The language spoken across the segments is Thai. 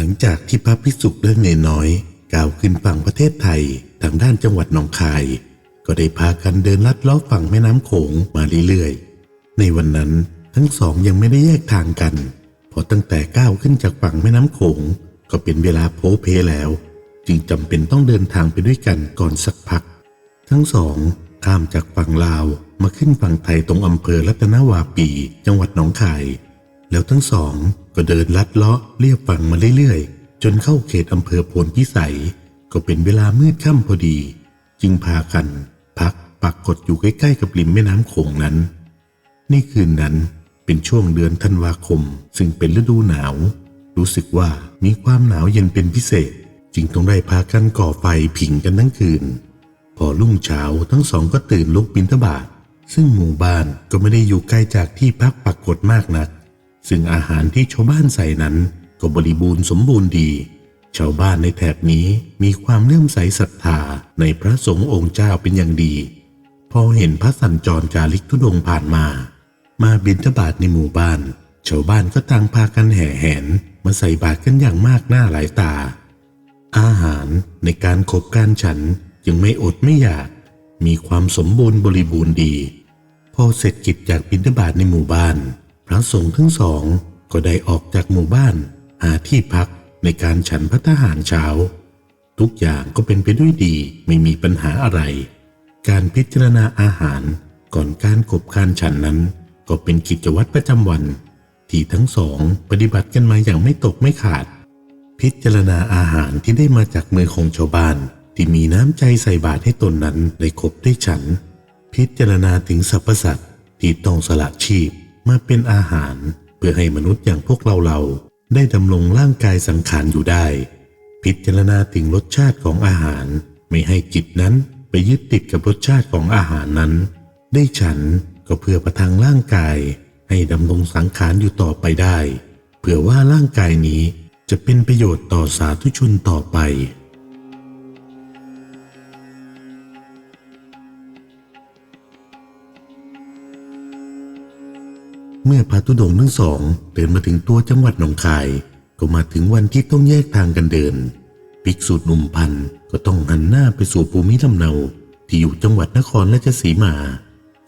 หลังจากที่พระพิสุเดินเนนน้อยก้าวขึ้นฝั่งประเทศไทยทางด้านจังหวัดหนองคาย ก็ได้พากันเดินลัดเล้อฝั่งแม่น้ำโขงมาเรื่อยๆ ในวันนั้นทั้งสองยังไม่ได้แยกทางกันเพราะตั้งแต่ก้าวขึ้นจากฝั่งแม่น้ำโขง ก็เป็นเวลาโพเพแล้ว จึงจำเป็นต้องเดินทางไปด้วยกันก่อนสักพัก ทั้งสองข้ามจากฝั่งลาวมาขึ้นฝั่งไทยตรงอำเภอรัตนวาปี จังหวัดหนองคาย แล้วทั้งสองก็เดินลัดเลาะเลียบฝั่งมาเรื่อยๆ จนเข้าเขตอำเภอโพนพิสัย ก็เป็นเวลามืดค่ำพอดี จึงพากัน พักปักกดอยู่ใกล้ๆกับริมแม่น้ำโขงนั้นในคืนนั้นเป็นช่วงเดือนธันวาคม ซึ่งเป็นฤดูหนาว รู้สึกว่ามีความหนาวเย็นเป็นพิเศษ จึงต้องได้พากันก่อไฟผิงกันทั้งคืน พอรุ่งเช้าทั้งสองก็ตื่นลุกบินทบาทซึ่งหมู่บ้านก็ไม่ได้อยู่ไกลจากที่พักปักกดมากนัก ซึ่งอาหารที่ชาวบ้านใส่นั้นก็บริบูรณ์สมบูรณ์ดี ชาวบ้านในแถบนี้มีความเลื่อมใสศรัทธาในพระสงฆ์องค์เจ้าเป็นอย่างดี พอเห็นพระสัญจรจาริกทุดงผ่านมา มาบิณฑบาตในหมู่บ้าน ชาวบ้านก็ต่างพากันแห่แหนมาใส่บาตรกันอย่างมากหน้าหลายตา อาหารในการขบการฉันยังไม่อดไม่อยาก มีความสมบูรณ์บริบูรณ์ดี พอเสร็จกิจจากบิณฑบาตในหมู่บ้าน พระสงฆ์ทั้งสองก็ได้ออกจากหมู่บ้านหาที่พักในการฉันพัฒหารเช้า ทุกอย่างก็เป็นไปด้วยดีไม่มีปัญหาอะไร การพิจารณาอาหารก่อนการกบการฉันนั้นก็เป็นกิจวัตรประจำวัน ที่ทั้งสองปฏิบัติกันมาอย่างไม่ตกไม่ขาด พิจารณาอาหารที่ได้มาจากมือของชาวบ้าน ที่มีน้ำใจใส่บาตรให้ตนนั้นได้ครบได้ฉัน พิจารณาถึงสรรพสัตว์ที่ต้องสละชีพ มาเป็นอาหารเพื่อให้มนุษย์อย่างพวกเราเราได้ดำรงร่างกายสังขารอยู่ได้ พิจารณาถึงรสชาติของอาหาร ไม่ให้จิตนั้นไปยึดติดกับรสชาติของอาหารนั้น ได้ฉันก็เพื่อประทังร่างกาย ให้ดำรงสังขารอยู่ต่อไปได้ เผื่อว่าร่างกายนี้จะเป็นประโยชน์ต่อสาธุชนต่อไป เมื่อพระธุดงทั้งสองเดินมาถึงตัวจังหวัดหนองคาย ก็มาถึงวันที่ต้องแยกทางกันเดินภิกษุหนุ่มพันก็ต้องหันหน้าไปสู่ภูมิลำเนาที่อยู่จังหวัดนครราชสีมา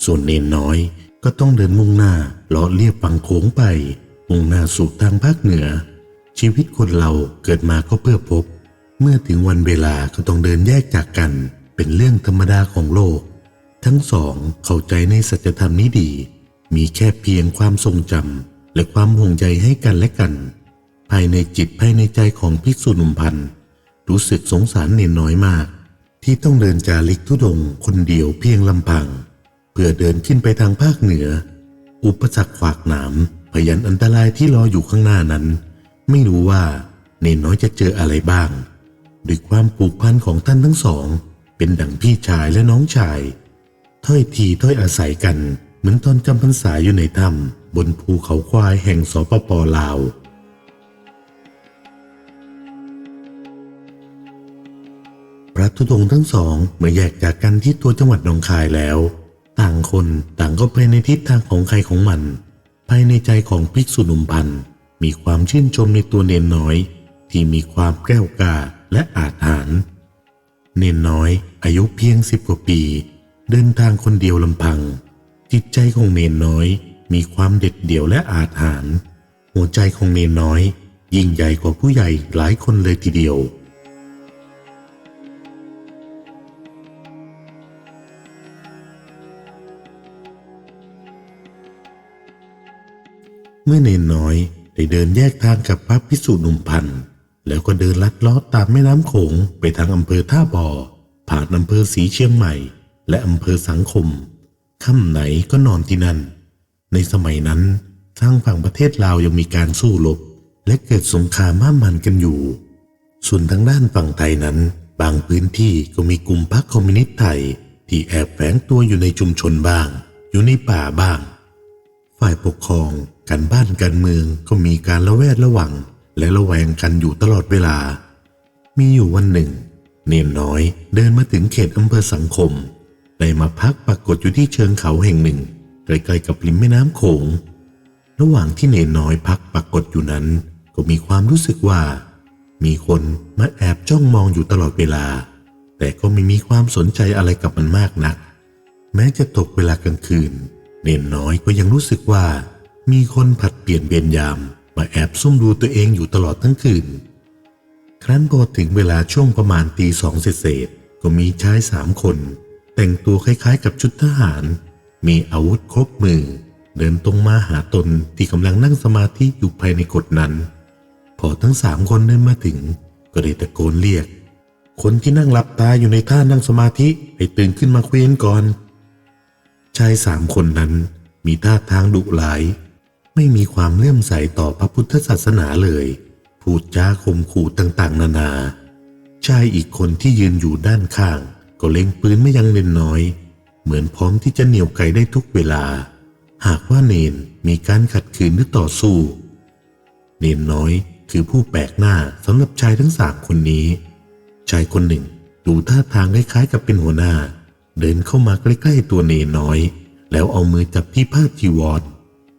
ส่วนเนนน้อยก็ต้องเดินมุ่งหน้าเลาะเลียบฝั่งโขงไป มุ่งหน้าสู่ทางภาคเหนือ ชีวิตคนเราเกิดมาก็เพื่อพบ เมื่อถึงวันเวลาก็ต้องเดินแยกจากกัน เป็นเรื่องธรรมดาของโลก ทั้งสองเข้าใจในสัจธรรมนี้ดี มีแค่เพียงความทรงจำและความห่วงใยให้กันและกัน ภายในจิตภายในใจของภิกษุหนุ่มพันธ์รู้สึกสงสารเนนน้อยมาก ที่ต้องเดินจาริกทุดงค์คนเดียวเพียงลำพัง เพื่อเดินขึ้นไปทางภาคเหนือ อุปสรรคขวากหนามพยันอันตรายที่รออยู่ข้างหน้านั้น ไม่รู้ว่าเนนน้อยจะเจออะไรบ้างด้วยความผูกพันของท่านทั้งสอง เป็นดั่งพี่ชายและน้องชาย ถ้อยทีถ้อยอาศัยกัน เหมือนตอนจำพรรษาอยู่ในถ้ำบนภูเขาควายแห่งสปปลาว พระธุดงทั้งสองเมื่อแยกจากกันที่ตัวจังหวัดหนองคายแล้ว ต่างคนต่างก็ไปในทิศทางของใครของมัน ภายในใจของภิกษุหนุ่มพันธ์มีความชื่นชมในตัวเนนน้อย ที่มีความแก้วกล้าและอาจหาญเนนน้อยอายุเพียงสิบกว่าปี เดินทางคนเดียวลำพัง จิตใจของเนนน้อย มีความเด็ดเดี่ยวและอาจหาญหัวใจของเนนน้อย ยิ่งใหญ่กว่าผู้ใหญ่หลายคนเลยทีเดียว เมื่อเนนน้อยได้เดินแยกทางกับพระพิสุนุมพันธ์แล้วก็เดินลัดเล้อตามแม่น้ำโขงไปทางอำเภอท่าบ่อผ่านอำเภอสีเชียงใหม่ และอำเภอสังคม ค่ำไหนก็นอนที่นั่น ในสมัยนั้นทางฝั่งประเทศลาวยังมีการสู้รบและเกิดสงครามม้ามันกันอยู่ ส่วนทางด้านฝั่งไทยนั้น บางพื้นที่ก็มีกลุ่มพรรคคอมมิวนิสต์ไทย ที่แอบแฝงตัวอยู่ในชุมชนบ้าง อยู่ในป่าบ้าง ฝ่ายปกครองการบ้านการเมืองก็มีการละแวดระวัง และระแวงกันอยู่ตลอดเวลา มีอยู่วันหนึ่ง เนียนน้อยเดินมาถึงเขตอำเภอสังคม ได้มาพักปรากฏอยู่ที่เชิงเขาแห่งหนึ่งใกล้ๆกับริมแม่น้ำโขง ระหว่างที่เนนน้อยพักปรากฏอยู่นั้น ก็มีความรู้สึกว่า มีคนมาแอบจ้องมองอยู่ตลอดเวลา แต่ก็ไม่มีความสนใจอะไรกับมันมากนัก แม้จะตกเวลากลางคืน เนนน้อยก็ยังรู้สึกว่า มีคนผัดเปลี่ยนเวรยามมาแอบซุ่มดูตัวเองอยู่ตลอดทั้งคืน ครั้นพอถึงเวลาช่วงประมาณตีสองเศษก็มีชายสามคน แต่งตัวคล้ายๆ กับชุดทหาร มีอาวุธครบมือ เดินตรงมาหาตนที่กำลังนั่งสมาธิอยู่ภายในกฎนั้น พอทั้งสามคนเดินมาถึง ก็ได้ตะโกนเรียก คนที่นั่งหลับตาอยู่ในท่านั่งสมาธิให้ตื่นขึ้นมาเคว้นก่อน ชายสามคนนั้นมีท่าทางดุหลาย ไม่มีความเลื่อมใสต่อพระพุทธศาสนาเลย พูดจาข่มขู่ต่างๆ นานา ชายอีกคนที่ยืนอยู่ด้านข้าง ก็เล็งปืนไม่ยังเนนน้อย เหมือนพร้อมที่จะเหนี่ยวไกได้ทุกเวลา หากว่าเนนมีการขัดขืนหรือต่อสู้ เนนน้อยคือผู้แปลกหน้าสำหรับชายทั้งสามคนนี้ ชายคนหนึ่งดูท่าทางคล้ายๆกับเป็นหัวหน้า เดินเข้ามาใกล้ๆตัวเนนน้อย แล้วเอามือจับที่ผ้าจีวร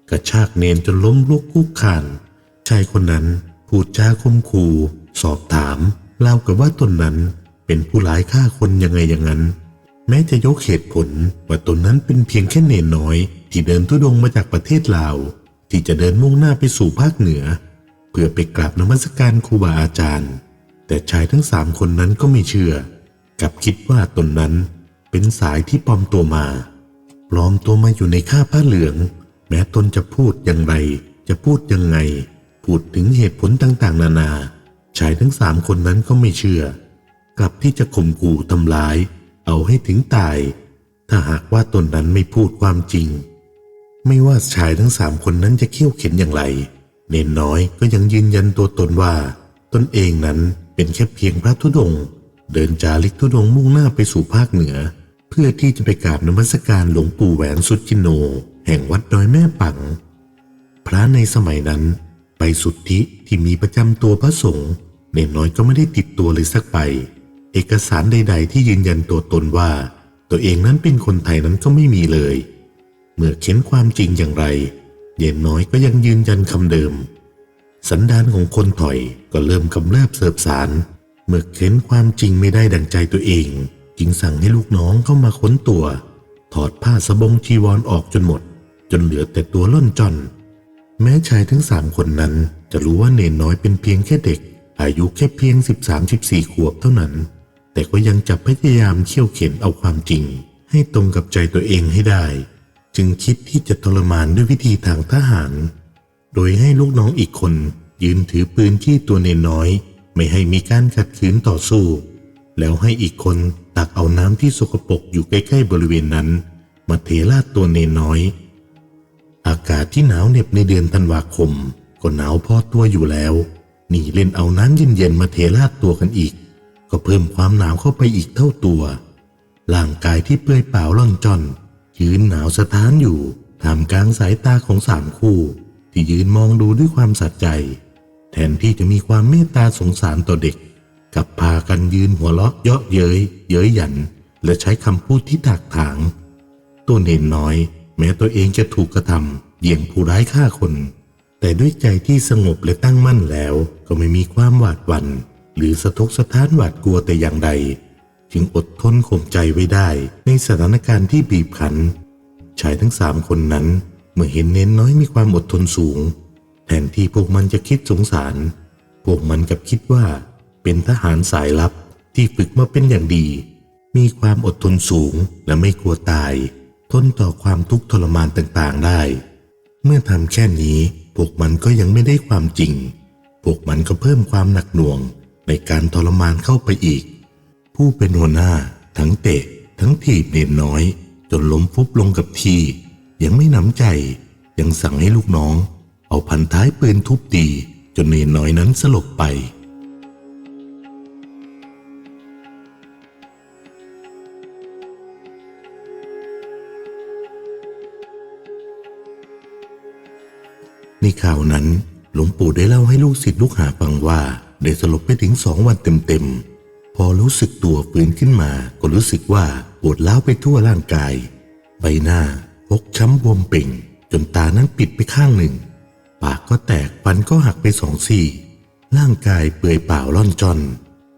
กระชากเนนจนล้มลุกคุกคานชายคนนั้นพูดจาคมคูสอบถามเล่ากับว่าตนนั้น เป็นผู้ร้ายฆ่าคนยังไงอย่างนั้น แม้จะยกเหตุผลว่าตนนั้นเป็นเพียงแค่เนนน้อย ที่เดินทุดงมาจากประเทศลาว ที่จะเดินมุ่งหน้าไปสู่ภาคเหนือ เพื่อไปกราบนมัสการครูบาอาจารย์ แต่ชายทั้งสามคนนั้นก็ไม่เชื่อ กับคิดว่าตนนั้นเป็นสายที่ปลอมตัวมาปลอมตัวมาอยู่ในข้าผ้าเหลือง แม้ตนจะพูดอย่างไร จะพูดยังไง พูดถึงเหตุผลต่างๆ นานา ชายทั้งสามคนนั้นก็ไม่เชื่อ กลับที่จะข่มขู่ทำร้าย เอาให้ถึงตาย ถ้าหากว่าตนนั้นไม่พูดความจริง ไม่ว่าชายทั้งสามคนนั้นจะเขี้ยวเข็นอย่างไร เนนน้อยก็ยังยืนยันตัวตนว่า ตนเองนั้นเป็นแค่เพียงพระธุดงค์เดินจาริกธุดงมุ่งหน้าไปสู่ภาคเหนือ เพื่อที่จะไปกราบนมัสการหลวงปู่แหวนสุจิโน แห่งวัดดอยแม่ปัง พระในสมัยนั้นไปสุทธิที่มีประจำตัวพระสงฆ์เนนน้อยก็ไม่ได้ติดตัวเลยสักใบ เอกสารใด ๆ ที่ยืนยันตัวตนว่า ตัวเองนั้นเป็นคนไทยนั้นก็ไม่มีเลย เมื่อเค้นความจริงอย่างไร เย็นน้อยก็ยังยืนยันคำเดิม สันดานของคนถอยก็เริ่มกำเริบเสบสาร เมื่อเค้นความจริงไม่ได้ดังใจตัวเอง จึงสั่งให้ลูกน้องเข้ามาค้นตัว ถอดผ้าสบงจีวรอออกจนหมด จนเหลือแต่ตัวล่นจอนแม้ชายทั้งสามคนนั้นจะรู้ว่าเนนน้อยเป็นเพียงแค่เด็ก อายุแค่เพียง 13-14 ขวบเท่านั้น แต่ก็ยังจะพยายามเขี่ยวเข็นเอาความจริง ให้ตรงกับใจตัวเองให้ได้ จึงคิดที่จะทรมานด้วยวิธีทางทหาร โดยให้ลูกน้องอีกคนยืนถือปืนที่ตัวเนนน้อย ไม่ให้มีการขัดขืนต่อสู้ แล้วให้อีกคนตักเอาน้ำที่สกปรกอยู่ใกล้ๆบริเวณนั้น มาเทราดตัวเนนน้อย อากาศที่หนาวเหน็บในเดือนธันวาคม ก็หนาวพอตัวอยู่แล้ว นี่เล่นเอาน้ำเย็นๆมาเทราดตัวกันอีก ก็เพิ่มความหนาวเข้าไปอีกเท่าตัวร่างกายที่เปื่อยเปล่าล่อนจอนยืนหนาวสะท้านอยู่ท่ามกลางสายตาของสามคู่ ที่ยืนมองดูด้วยความสัใจ แทนที่จะมีความเมตตาสงสารต่อเด็กกับพากันยืนหัวเราะเยาะเย้ย เย้ยหยัน และใช้คำพูดที่ถากถาง ตัวเนนน้อย แม้ตัวเองจะถูกกระทำเหยี่ยงผู้ร้ายฆ่าคน แต่ด้วยใจที่สงบและตั้งมั่นแล้ว ก็ไม่มีความหวาดหวัน่น หรือสะทกสะท้านหวาดกลัวแต่อย่างใด จึงอดทนข่มใจไว้ได้ในสถานการณ์ที่บีบคั้นชายทั้งสามคนนั้นเมื่อเห็นเน้นน้อยมีความอดทนสูง แทนที่พวกมันจะคิดสงสาร พวกมันกับคิดว่า เป็นทหารสายลับที่ฝึกมาเป็นอย่างดี มีความอดทนสูงและไม่กลัวตาย ทนต่อความทุกข์ทรมานต่างๆได้ เมื่อทำแค่นี้ พวกมันก็ยังไม่ได้ความจริง พวกมันก็เพิ่มความหนักหน่วง ในการทรมานเข้าไปอีก ผู้เป็นหัวหน้าทั้งเตะ ทั้งถีบเนนน้อย จนล้มฟุบลงกับที ยังไม่หนำใจ ยังสั่งให้ลูกน้อง เอาพันท้ายปืนทุบตีจนเนนน้อยนั้นสลบไป ในข่าวนั้นหลวงปู่ได้เล่าให้ลูกศิษย์ลูกหาฟังว่า ได้สลบไปถึงสองวันเต็มๆ พอรู้สึกตัวฟื้นขึ้นมาก็รู้สึกว่าปวดล้าวไปทั่วร่างกาย ใบหน้าพกช้ำบวมเป่ง จนตานั้นปิดไปข้างหนึ่ง ปากก็แตกฟันก็หักไปสองซี่ ร่างกายเปื่อยเปล่าล่อนจอน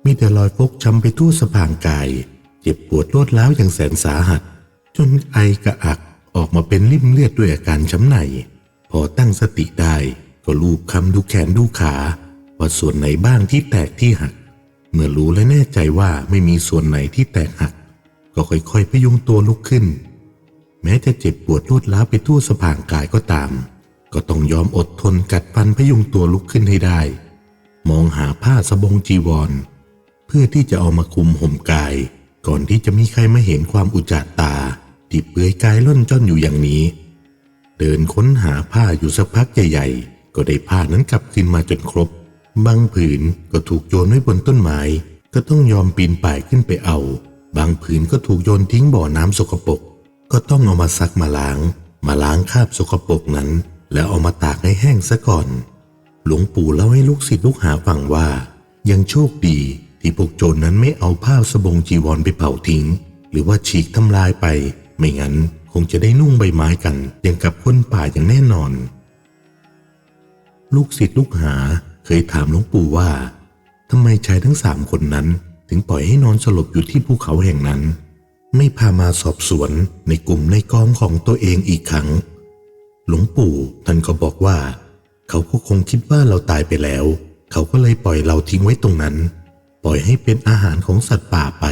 มีแต่รอยฟกช้ำไปทั่วสะพางกาย เจ็บปวดรวดร้าวอย่างแสนสาหัส จนไอกระอักออกมาเป็นริ่มเลือดด้วยอาการช้ำในพอตั้งสติได้ก็ลูบคำดูแขนดูขา ว่าส่วนไหนบ้างที่แตกที่หัก เมื่อรู้และแน่ใจว่าไม่มีส่วนไหนที่แตกหัก ก็ค่อยๆพยุงตัวลุกขึ้น แม้จะเจ็บปวดรวดร้าวไปทั่วสะพางกายก็ตาม ก็ต้องยอมอดทนกัดฟันพยุงตัวลุกขึ้นให้ได้ มองหาผ้าสบงจีวร เพื่อที่จะเอามาคลุมห่มกาย ก่อนที่จะมีใครมาเห็นความอุจจาตาที่เปลือยกายล่นจ้อนอยู่อย่างนี้ เดินค้นหาผ้าอยู่สักพักใหญ่ๆก็ได้ผ้านั้นกลับคืนมาจนครบ บางผืนก็ถูกโยนไว้บนต้นไม้ ก็ต้องยอมปีนป่ายขึ้นไปเอา บางผืนก็ถูกโยนทิ้งบ่อน้ำสกปรกก็ต้องเอามาซักมาล้าง มาล้างคราบสกปรกนั้น แล้วเอามาตากให้แห้งซะก่อน หลวงปู่เล่าให้ลูกศิษย์ลูกหาฟังว่า ยังโชคดีที่พวกโจรนั้นไม่เอาผ้าสบงจีวรไปเผาทิ้ง หรือว่าฉีกทำลายไป ไม่งั้นคงจะได้นุ่งใบไม้กันอย่างกับคนป่าอย่างแน่นอน ลูกศิษย์ลูกหา เคยถามหลวงปู่ว่าทำไมชายทั้งสามคนนั้น ถึงปล่อยให้นอนสลบอยู่ที่ภูเขาแห่งนั้น ไม่พามาสอบสวนในกลุ่มในกองของตัวเองอีกครั้ง หลวงปู่ท่านก็บอกว่า เขาก็คงคิดว่าเราตายไปแล้ว เขาก็เลยปล่อยเราทิ้งไว้ตรงนั้น ปล่อยให้เป็นอาหารของสัตว์ป่าไป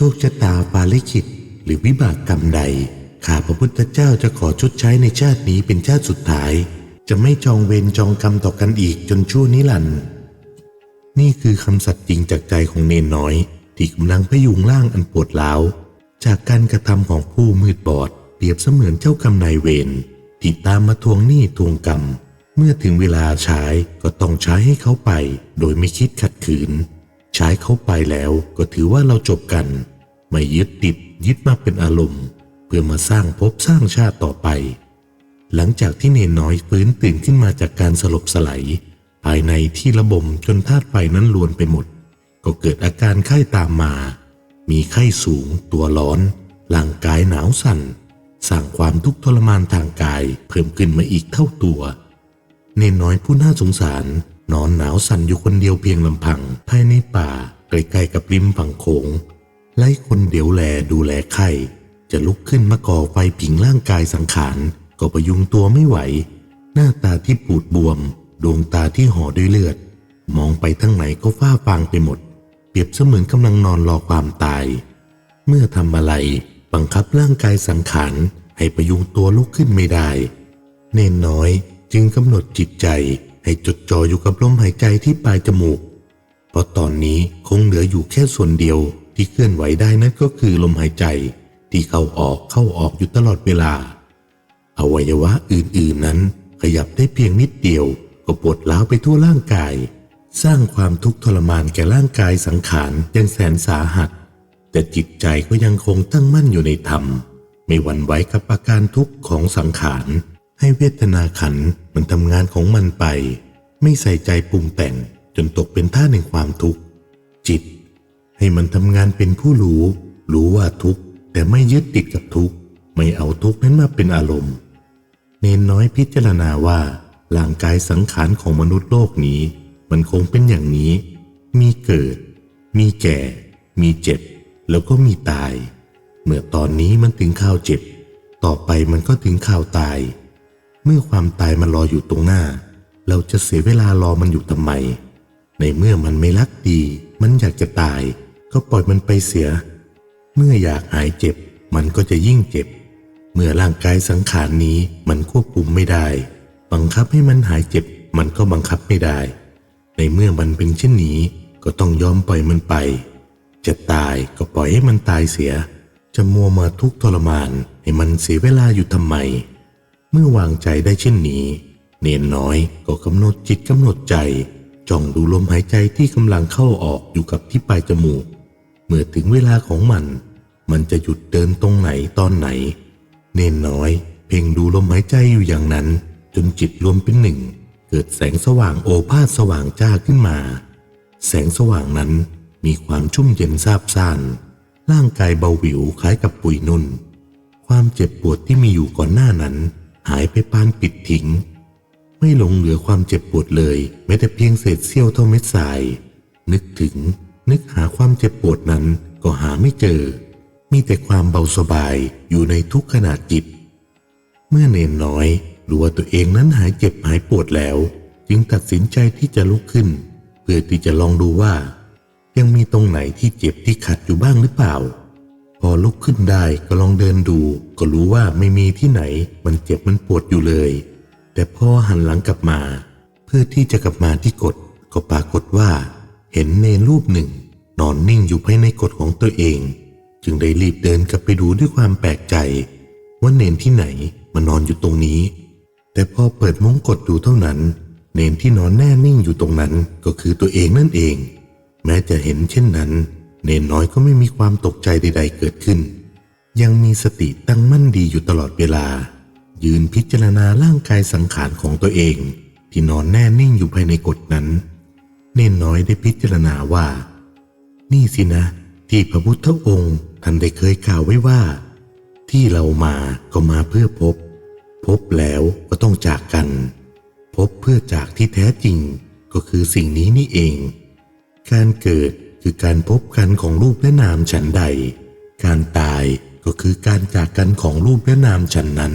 โชคชะตาปาลิขิตหรือวิบากกรรมใด ข้าพระพุทธเจ้าจะขอชดใช้ในชาตินี้เป็นชาติสุดท้าย จะไม่จองเวรจองกรรมต่อกันอีกจนชั่วนิรันดร์นี่คือคำสัตย์จริงจากใจของเนนน้อย ที่กำลังพยุงร่างอันปวดร้าว จากการกระทำของผู้มืดบอด เปรียบเสมือนเจ้ากรรมนายเวรที่ตามมาทวงหนี้ทวงกรรม เมื่อถึงเวลาใช้ก็ต้องใช้ให้เขาไป โดยไม่คิดขัดขืน ใช้เขาไปแล้วก็ถือว่าเราจบกัน ไม่ยึดติดยึดมาเป็นอารมณ์ เพื่อมาสร้างภพสร้างชาติต่อไป หลังจากที่เนนน้อยฟื้นตื่นขึ้นมาจากการสลบสลายภายในที่ระบมจนธาตุไฟนั้นลวนไปหมด ก็เกิดอาการไข้ตามมา มีไข้สูง ตัวร้อนร่างกายหนาวสั่นสร้างความทุกข์ทรมานทางกายเพิ่มขึ้นมาอีกเท่าตัว เนนน้อยผู้น่าสงสาร นอนหนาวสั่นอยู่คนเดียวเพียงลำพัง ภายในป่าใกล้ๆกับริมฝั่งโขงไล่คนเดียวแลดูแลไข้จะลุกขึ้นมาก่อไฟผิงร่างกายสังขาร ก็ประยุงตัวไม่ไหว หน้าตาที่ปูดบวม ดวงตาที่ห่อด้วยเลือด มองไปทั้งไหนก็ฟ้าฟางไปหมด เปรียบเสมือนกำลังนอนรอความตาย เมื่อทำอะไรบังคับร่างกายสังขารให้ประยุงตัวลุกขึ้นไม่ได้ เนนน้อยจึงกำหนดจิตใจ ให้จดจ่ออยู่กับลมหายใจที่ปลายจมูก เพราะตอนนี้คงเหลืออยู่แค่ส่วนเดียวที่เคลื่อนไหวได้นั่นก็คือลมหายใจที่เข้าออกเข้าออกอยู่ตลอดเวลา อวัยวะอื่นๆนั้น ขยับได้เพียงนิดเดียว ก็ปวดร้าวไปทั่วร่างกาย สร้างความทุกข์ทรมานแก่ร่างกายสังขารอย่างแสนสาหัส แต่จิตใจก็ยังคงตั้งมั่นอยู่ในธรรม ไม่หวั่นไหวกับอาการทุกข์ของสังขาร ให้เวทนาขันมันทำงานของมันไป ไม่ใส่ใจปรุงแต่งจนตกเป็นท่าแห่งความทุกข์ จิต ให้มันทำงานเป็นผู้รู้ รู้ว่าทุกข์ แต่ไม่ยึดติดกับทุกข์ ไม่เอาทุกข์นั้นมาเป็นอารมณ์ เนนน้อยพิจารณาว่าร่างกายสังขารของมนุษย์โลกนี้ มันคงเป็นอย่างนี้ มีเกิด มีแก่ มีเจ็บ แล้วก็มีตาย เมื่อตอนนี้มันถึงข่าวเจ็บ ต่อไปมันก็ถึงข่าวตาย เมื่อความตายมันรออยู่ตรงหน้า เราจะเสียเวลารอมันอยู่ทำไม ในเมื่อมันไม่รักดี มันอยากจะตาย ก็ปล่อยมันไปเสีย เมื่ออยากหายเจ็บ มันก็จะยิ่งเจ็บ เมื่อร่างกายสังขารนี้มันควบคุมไม่ได้ บังคับให้มันหายเจ็บ มันก็บังคับไม่ได้ ในเมื่อมันเป็นเช่นนี้ ก็ต้องยอมปล่อยมันไป จะตายก็ปล่อยให้มันตายเสีย จะมัวมาทุกข์ทรมานให้มันเสียเวลาอยู่ทำไม เมื่อวางใจได้เช่นนี้ เนียนน้อยก็กำหนดจิตกำหนดใจจ้องดูลมหายใจที่กำลังเข้าออกอยู่กับที่ปลายจมูก เมื่อถึงเวลาของมัน มันจะหยุดเดินตรงไหนตอนไหน เนนน้อย เพ่งดูลมหายใจอยู่อย่างนั้น จนจิตรวมเป็นหนึ่ง เกิดแสงสว่างโอภาสสว่างจ้าขึ้นมา แสงสว่างนั้นมีความชุ่มเย็นซาบซ่าน ร่างกายเบาหวิวคล้ายกับปุยนุ่น ความเจ็บปวดที่มีอยู่ก่อนหน้านั้น หายไปปานปิดทิ้ง ไม่หลงเหลือความเจ็บปวดเลย แม้แต่เพียงเศษเสี้ยวเท่าเม็ดทราย นึกถึง นึกหาความเจ็บปวดนั้นก็หาไม่เจอ มีแต่ความเบาสบายอยู่ในทุกขณะจิต เมื่อเนนน้อยรู้ว่าตัวเองนั้นหายเจ็บหายปวดแล้ว จึงตัดสินใจที่จะลุกขึ้น เพื่อที่จะลองดูว่า ยังมีตรงไหนที่เจ็บที่ขัดอยู่บ้างหรือเปล่า พอลุกขึ้นได้ก็ลองเดินดู ก็รู้ว่าไม่มีที่ไหน มันเจ็บมันปวดอยู่เลย แต่พอหันหลังกลับมา เพื่อที่จะกลับมาที่กฎก็ปรากฏว่า เห็นเนรูปหนึ่ง นอนนิ่งอยู่ภายในกฎของตัวเอง จึงได้รีบเดินกลับไปดูด้วยความแปลกใจ ว่าเนนที่ไหนมานอนอยู่ตรงนี้ แต่พอเปิดมงกดดูเท่านั้น เนนที่นอนแน่นิ่งอยู่ตรงนั้นก็คือตัวเองนั่นเอง แม้จะเห็นเช่นนั้น เนนน้อยก็ไม่มีความตกใจใด ๆ เกิดขึ้น ยังมีสติตั้งมั่นดีอยู่ตลอดเวลา ยืนพิจารณาร่างกายสังขารของตัวเอง ที่นอนแน่นิ่งอยู่ภายในกฎนั้น เนนน้อยได้พิจารณาว่า นี่สินะ ที่พระพุทธองค์ท่านได้เคยกล่าวไว้ว่า ที่เรามาก็มาเพื่อพบ พบแล้วก็ต้องจากกัน พบเพื่อจากที่แท้จริงก็คือสิ่งนี้นี่เอง การเกิด คือการพบกันของรูปและนามฉันใด การตายก็คือการจากกันของรูปและนามฉันนั้น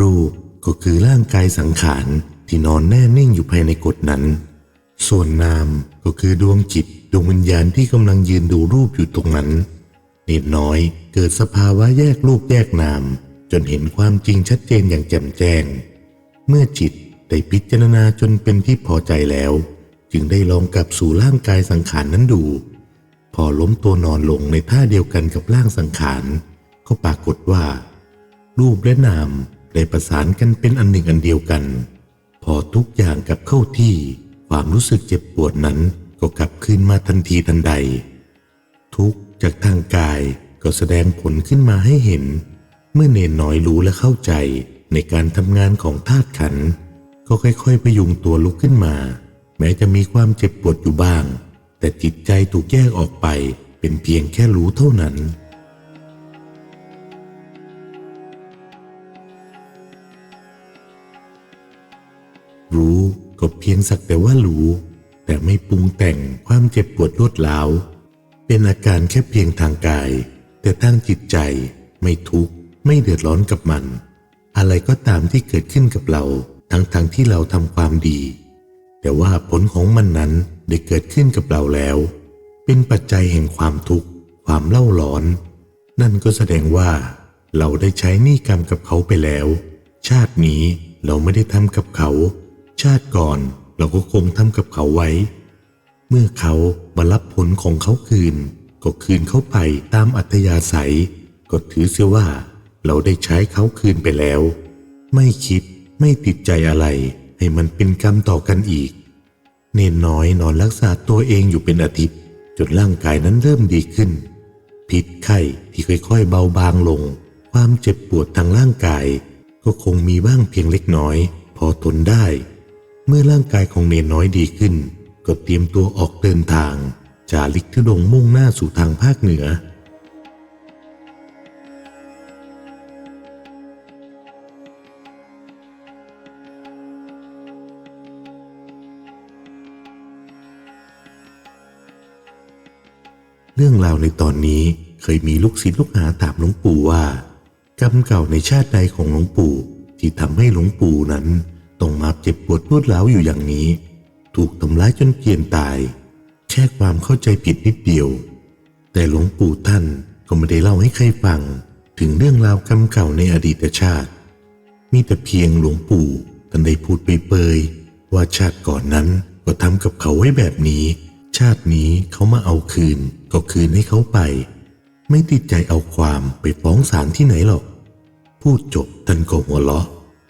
รูปก็คือร่างกายสังขารที่นอนแน่นิ่งอยู่ภายในกฎนั้น ส่วนนามก็คือดวงจิตดวงวิญญาณที่กำลังยืนดูรูปอยู่ตรงนั้น เนตน้อยเกิดสภาวะแยกรูปแยกนาม จนเห็นความจริงชัดเจนอย่างแจ่มแจ้ง เมื่อจิตได้พิจารณาจนเป็นที่พอใจแล้ว จึงได้ลองกลับสู่ร่างกายสังขารนั้นดู พอล้มตัวนอนลงในท่าเดียวกันกับร่างสังขาร ก็ปรากฏว่า รูปและนามได้ประสานกันเป็นอันหนึ่งอันเดียวกัน พอทุกอย่างกลับเข้าที่ ความรู้สึกเจ็บปวดนั้นก็กลับคืนมาทันทีทันใด ทุกจากทางกายก็แสดงผลขึ้นมาให้เห็น เมื่อเนนน้อยรู้และเข้าใจในการทำงานของธาตุขัน ก็ค่อยๆพยุงตัวลุกขึ้นมา แม้จะมีความเจ็บปวดอยู่บ้าง แต่จิตใจถูกแยกออกไปเป็นเพียงแค่รู้เท่านั้น รู้ก็เพียงสักแต่ว่ารู้ แต่ไม่ปรุงแต่งความเจ็บปวดรวดร้าว เป็นอาการแค่เพียงทางกาย แต่ทางจิตใจไม่ทุกข์ ไม่เดือดร้อนกับมัน อะไรก็ตามที่เกิดขึ้นกับเราทั้งๆทที่เราทำความดี แต่ว่าผลของมันนั้นได้เกิดขึ้นกับเราแล้ว เป็นปัจจัยแห่งความทุกข์ ความเล่าร้อน นั่นก็แสดงว่า เราได้ใช้หนี้กรรมกับเขาไปแล้ว ชาตินี้เราไม่ได้ทำกับเขา ชาติก่อนเราก็คงทำกับเขาไว้ เมื่อเขามารับผลของเขาคืน ก็คืนเขาไปตามอัธยาศัย ก็ถือเสียว่า เราได้ใช้เขาคืนไปแล้ว ไม่คิดไม่ติดใจอะไร ให้มันเป็นกรรมต่อกันอีก เนนน้อยนอนรักษาตัวเองอยู่เป็นอาทิตย์ จนร่างกายนั้นเริ่มดีขึ้น พิษไข้ที่ค่อยๆเบาบางลง ความเจ็บปวดทางร่างกาย ก็คงมีบ้างเพียงเล็กน้อย พอทนได้ เมื่อร่างกายของเนนน้อยดีขึ้น ก็เตรียมตัวออกเดินทาง จาริกทุดงมุ่งหน้าสู่ทางภาคเหนือ เรื่องราวในตอนนี้เคยมีลูกศิษย์ลูกหาถามหลวงปู่ว่า กรรมเก่าในชาติใดของหลวงปู่ ที่ทำให้หลวงปู่นั้นต้องมาเจ็บปวดรวดร้าวอยู่อย่างนี้ ถูกทำร้ายจนเกลียนตาย แค่ความเข้าใจผิดนิดเดียว แต่หลวงปู่ท่านก็ไม่ได้เล่าให้ใครฟัง ถึงเรื่องราวกรรมเก่าในอดีตชาติ มีแต่เพียงหลวงปู่ท่านได้พูดไปเปยว่าชาติก่อนนั้นก็ทำกับเขาไว้แบบนี้ ชาตินี้เขามาเอาคืนก็คืนให้เขาไป ไม่ติดใจเอาความไปฟ้องศาลที่ไหนหรอก พูดจบท่านก็หัวเราะ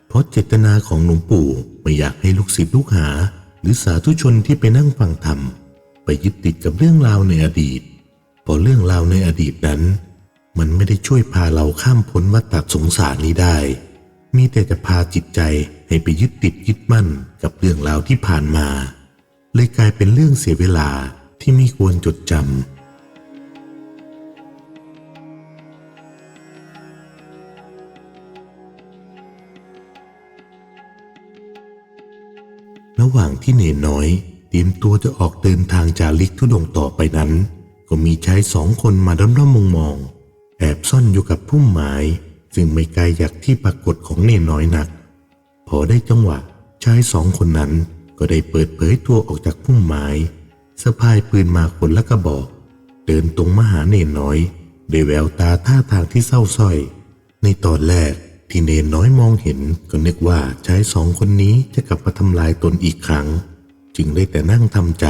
เพราะเจตนาของหลวงปู่ไม่อยากให้ลูกศิษย์ลูกหา หรือสาธุชนที่ไปนั่งฟังธรรม ไปยึดติดกับเรื่องราวในอดีตเพราะเรื่องราวในอดีตนั้น มันไม่ได้ช่วยพาเราข้ามพ้นวัฏฏสงสารนี้ได้ มีแต่จะพาจิตใจให้ไปยึดติดยึดมั่นกับเรื่องราวที่ผ่านมา เลยกลายเป็นเรื่องเสียเวลาที่ไม่ควรจดจำ ระหว่างที่เนนน้อยเตรียมตัวจะออกเดินทางจาริกทุดงต่อไปนั้น ก็มีชายสองคนมาด้อมด้อมมองมอง แอบซ่อนอยู่กับพุ่มไม้ซึ่งไม่ไกลจากที่ปรากฏของเนนน้อยนัก พอได้จังหวะชายสองคนนั้น ก็ได้เปิดเผยตัวออกจากพุ่มไม้สะพายปืนมาคนละกระบอก เดินตรงมาหาเนนน้อยด้วยแววตาท่าทางที่เศร้าสร้อย ในตอนแรกที่เนนน้อยมองเห็นก็นึกว่าชายสองคนนี้จะกลับมาทำลายตนอีกครั้ง จึงได้แต่นั่งทำใจ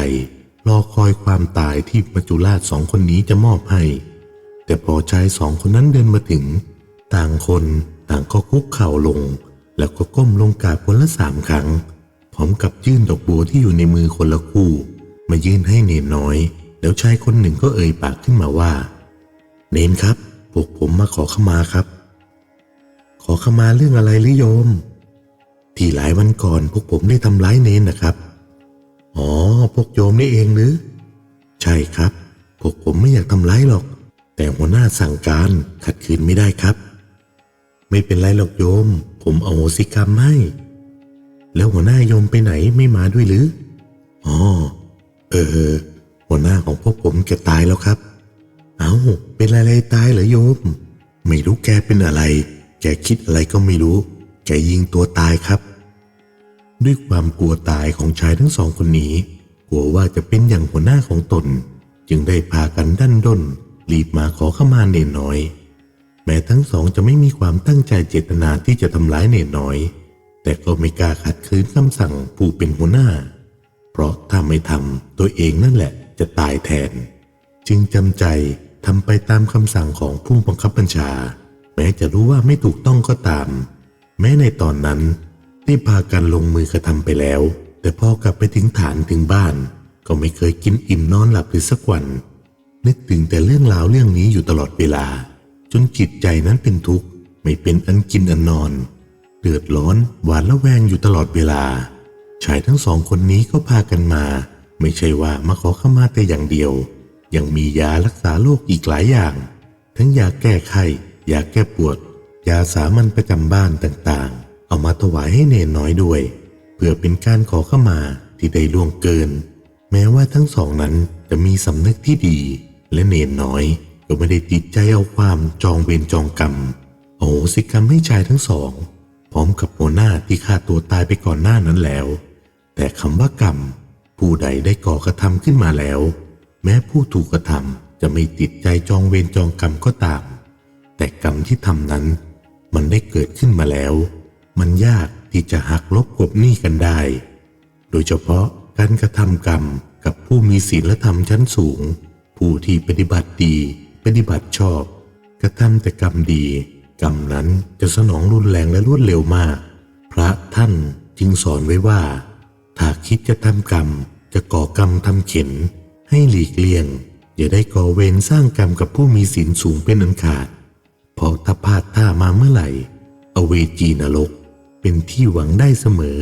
รอคอยความตายที่มัจจุราชสองคนนี้จะมอบให้ แต่พอชายสองคนนั้นเดินมาถึง ต่างคนต่างก็คุกเข่าลง แล้วก็ก้มลงกราบคนละสามครั้ง พร้อมกับยื่นดอกบัวที่อยู่ในมือคนละคู่ มายื่นให้เนนน้อย แล้วชายคนหนึ่งก็เอ่ยปากขึ้นมาว่า เนนครับพวกผมมาขอขมาครับ ขอขมาเรื่องอะไรหรือโยม ที่หลายวันก่อนพวกผมได้ทำร้ายเนนนะครับอ๋อพวกโยมนี่เองหรือ ใช่ครับ พวกผมไม่อยากทำร้ายหรอก แต่หัวหน้าสั่งการขัดขืนไม่ได้ครับ ไม่เป็นไรหรอกโยม ผมเอาโหสิกรรมให้ แล้วหัวหน้าโยมไปไหนไม่มาด้วยหรืออ๋อเออ หัวหน้าของพวกผมแกตายแล้วครับ เอาเป็นอะไรตายเหรอโยม ไม่รู้แกเป็นอะไร แกคิดอะไรก็ไม่รู้ แกยิงตัวตายครับ ด้วยความกลัวตายของชายทั้งสองคนนี้ กลัวว่าจะเป็นอย่างหัวหน้าของตน จึงได้พากันดันด้น รีบมาขอขมาเนนน้อย แม้ทั้งสองจะไม่มีความตั้งใจเจตนาที่จะทำร้ายเนนน้อย แต่ก็ไม่กล้าขัดขืนคำสั่งผู้เป็นหัวหน้า เพราะถ้าไม่ทำตัวเองนั่นแหละจะตายแทน จึงจำใจทำไปตามคำสั่งของผู้บังคับบัญชา แม้จะรู้ว่าไม่ถูกต้องก็ตาม แม้ในตอนนั้นได้พากันลงมือกระทำไปแล้ว แต่พอกลับไปถึงฐานถึงบ้าน ก็ไม่เคยกินอิ่มนอนหลับเลยสักวัน นึกถึงแต่เรื่องราวเรื่องนี้อยู่ตลอดเวลา จนจิตใจนั้นเป็นทุกข์ไม่เป็นอันกินอันนอน เดือดร้อนหวาดระแวงอยู่ตลอดเวลา ชายทั้งสองคนนี้ก็พากันมา ไม่ใช่ว่ามาขอขมาแต่อย่างเดียว ยังมียารักษาโรคอีกหลายอย่าง ทั้งยาแก้ไข้ยาแก้ปวด ยาสามัญประจำบ้านต่างๆ เอามาถวายให้เนนน้อยด้วย เพื่อเป็นการขอขมาที่ได้ล่วงเกิน แม้ว่าทั้งสองนั้นจะมีสำนึกที่ดี และเนนน้อยก็ไม่ได้ติดใจเอาความจองเวรจองกรรมโอโหสิกรรมให้ชายทั้งสอง ร้อมกับหัวหน้าที่ฆ่าตัวตายไปก่อนหน้านั้นแล้ว แต่คำว่ากรรม ผู้ใดได้ก่อกระทำขึ้นมาแล้ว แม้ผู้ถูกกระทำจะไม่ติดใจจองเวรจองกรรมก็ตาม แต่กรรมที่ทำนั้น มันได้เกิดขึ้นมาแล้ว มันยากที่จะหักลบกบหนี้กันได้ โดยเฉพาะการกระทำกรรมกับผู้มีศีลธรรมชั้นสูง ผู้ที่ปฏิบัติดี ปฏิบัติชอบ กระทำแต่กรรมดี กรรมนั้นจะสนองรุนแรงและรวดเร็วมาก พระท่านจึงสอนไว้ว่า ถ้าคิดจะทำกรรมจะก่อกรรมทำเข็น ให้หลีกเลี่ยง อย่าได้ก่อเวรสร้างกรรมกับผู้มีศีลสูงเป็นอันขาด เพราะถ้าพลาดท่ามาเมื่อไหร่ อเวจีนรกเป็นที่หวังได้เสมอ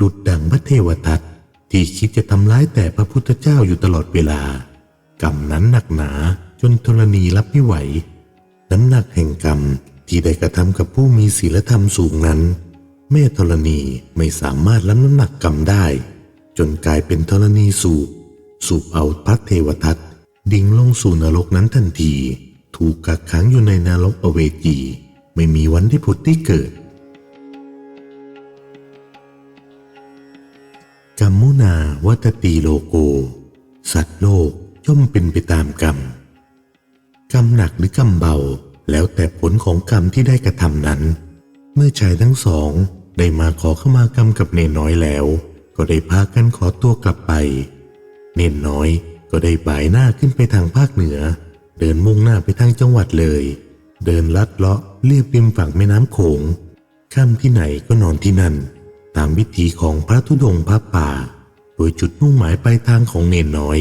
ดุดดังพระเทวทัตที่คิดจะทำร้ายแต่พระพุทธเจ้าอยู่ตลอดเวลา กรรมนั้นหนักหนาจนธรณีรับไม่ไหว น้ำหนักแห่งกรรม ที่ได้กระทำกับผู้มีศีลธรรมสูงนั้น แม่ธรณีไม่สามารถรับน้ำหนักกรรมได้ จนกลายเป็นธรณีสูบ สูบเอาพระเทวทัตดิ่งลงสู่นรกนั้นทันที ถูกกักขังอยู่ในนรกอเวจีไม่มีวันที่ผุดที่เกิดกัมมุนาวัตตีโลโก สัตว์โลกย่อมเป็นไปตามกรรม กรรมหนักหรือกรรมเบา แล้วแต่ผลของกรรมที่ได้กระทำนั้น เมื่อชายทั้งสองได้มาขอเข้ามากรรมกับเนนน้อยแล้ว ก็ได้พากันขอตัวกลับไป เนนน้อยก็ได้บ่ายหน้าขึ้นไปทางภาคเหนือ เดินมุ่งหน้าไปทางจังหวัดเลย เดินลัดเลาะเลียบริมฝั่งแม่น้ำโขงค่ำที่ไหนก็นอนที่นั่น ตามวิถีของพระธุดงค์พระป่า โดยจุดมุ่งหมายปลายทางของเนนน้อย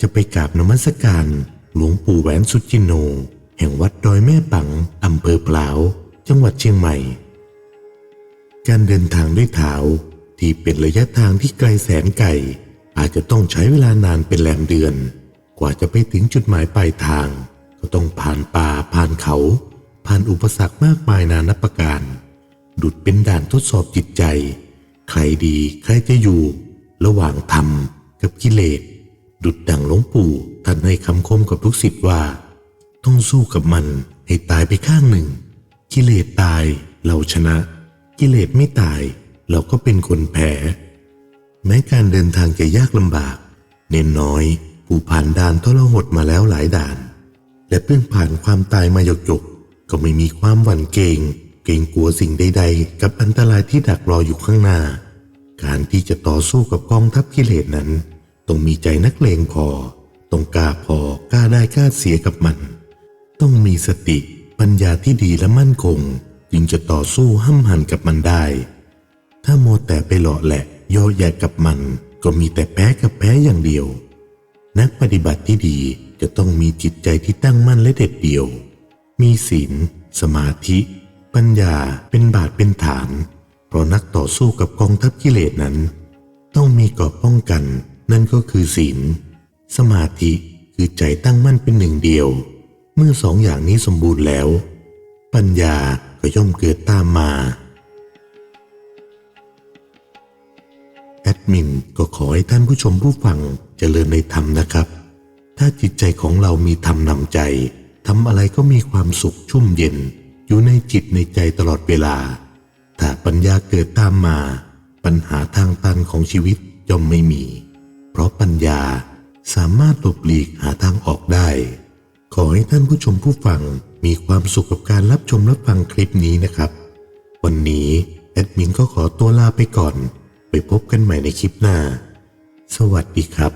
จะไปกราบนมัสการหลวงปู่แหวนสุจินโน แห่งวัดดอยแม่ปังอำเภอปลาว จังหวัดเชียงใหม่ การเดินทางด้วยเท้าที่เป็นระยะทางที่ไกลแสนไกลอาจจะต้องใช้เวลานานเป็นแรมเดือน กว่าจะไปถึงจุดหมายปลายทาง ก็ต้องผ่านป่าผ่านเขา ผ่านอุปสรรคมากมายนานับประการ ดุดเป็นด่านทดสอบจิตใจ ใครดีใครจะอยู่ ระหว่างธรรมกับกิเลสดุดดังหลวงปู่ท่านให้คำคมกับทุกสิทธิ์ว่า ต้องสู้กับมันให้ตายไปข้างหนึ่ง กิเลสตายเราชนะ กิเลสไม่ตาย เราก็เป็นคนแพ้แม้การเดินทางจะยากลำบาก เน้นน้อยผู้ผ่านด่านทรหดมาแล้วหลายด่าน และเพิ่งผ่านความตายมาหยกหยกก็ไม่มีความหวั่นเกรงเกรงกลัวสิ่งใด ๆ กับอันตรายที่ดักรออยู่ข้างหน้า การที่จะต่อสู้กับกองทัพกิเลสนั้น ต้องมีใจนักเลงพอ ต้องกล้าพอกล้าได้กล้าเสียกับมัน ต้องมีสติปัญญาที่ดีและมั่นคง จึงจะต่อสู้ห้ำหันกับมันได้ ถ้าโมแต่ไปหล่อแหละย่อแยกกับมันก็มีแต่แพ้กับแพ้อย่างเดียว นักปฏิบัติที่ดีจะต้องมีจิตใจที่ตั้งมั่นและเด็ดเดี่ยว มีศีลสมาธิ ปัญญาเป็นบาทเป็นฐาน เพราะนักต่อสู้กับกองทัพกิเลสนั้น ต้องมีกราะป้องกัน นั่นก็คือศีลสมาธิคือใจตั้งมั่นเป็นหนึ่งเดียว เมื่อสองอย่างนี้สมบูรณ์แล้ว ปัญญาก็ย่อมเกิดตามมา แอดมินก็ขอให้ท่านผู้ชมผู้ฟังเจริญในธรรมนะครับ ถ้าจิตใจของเรามีธรรมนำใจทำอะไรก็มีความสุขชุ่มเย็น อยู่ในจิตในใจตลอดเวลา ถ้าปัญญาเกิดตามมา ปัญหาทางตันของชีวิตย่อมไม่มี เพราะปัญญาสามารถหลบหลีกหาทางออกได้ ขอให้ท่านผู้ชมผู้ฟังมีความสุขกับการรับชมรับฟังคลิปนี้นะครับ วันนี้แอดมินก็ขอตัวลาไปก่อน ไปพบกันใหม่ในคลิปหน้า สวัสดีครับ